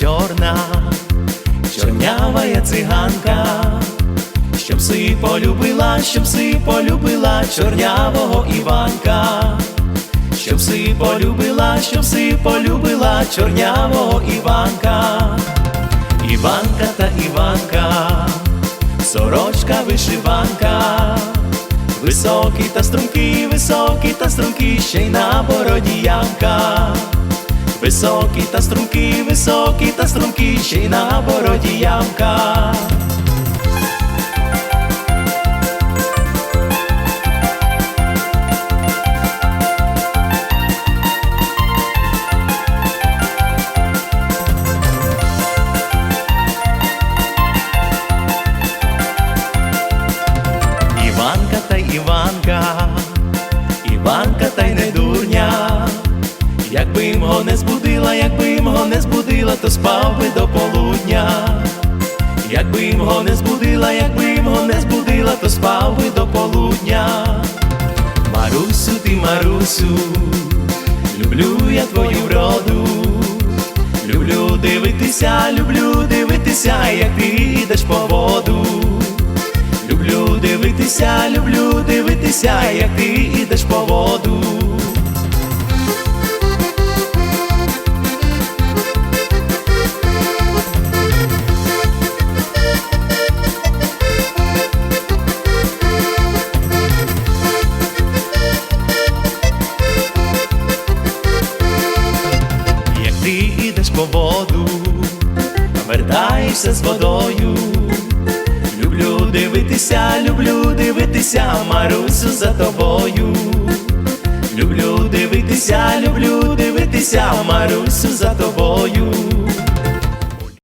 чорна, чорнява я циганка, щоб си полюбила, щоб си полюбила чорнявого Іванка, щоб си полюбила, щоб си полюбила чорнявого Іванка, Іванка та Іванка, сорочка вишиванка. Високий та стрункий, високий та стрункий, ще й на бороді Високий та стрункий, високий та стрункий, ще й на бороді ямка. Іванка та Іванка Мого не збудила, якби мого не збудила, то спав би до полудня. Якби мого не збудила, якби мого не збудила, то спав би до полудня. Марусю, ти Марусю, люблю я твою вроду. Люблю дивитися, люблю дивитися, як ти йдеш по воду. Люблю дивитися, люблю дивитися, як ти йдеш по воду. Воду, вертаєшся з водою. Люблю дивитися, люблю дивитися, Марусю за тобою. Люблю дивитися, люблю дивитися, Марусю за тобою.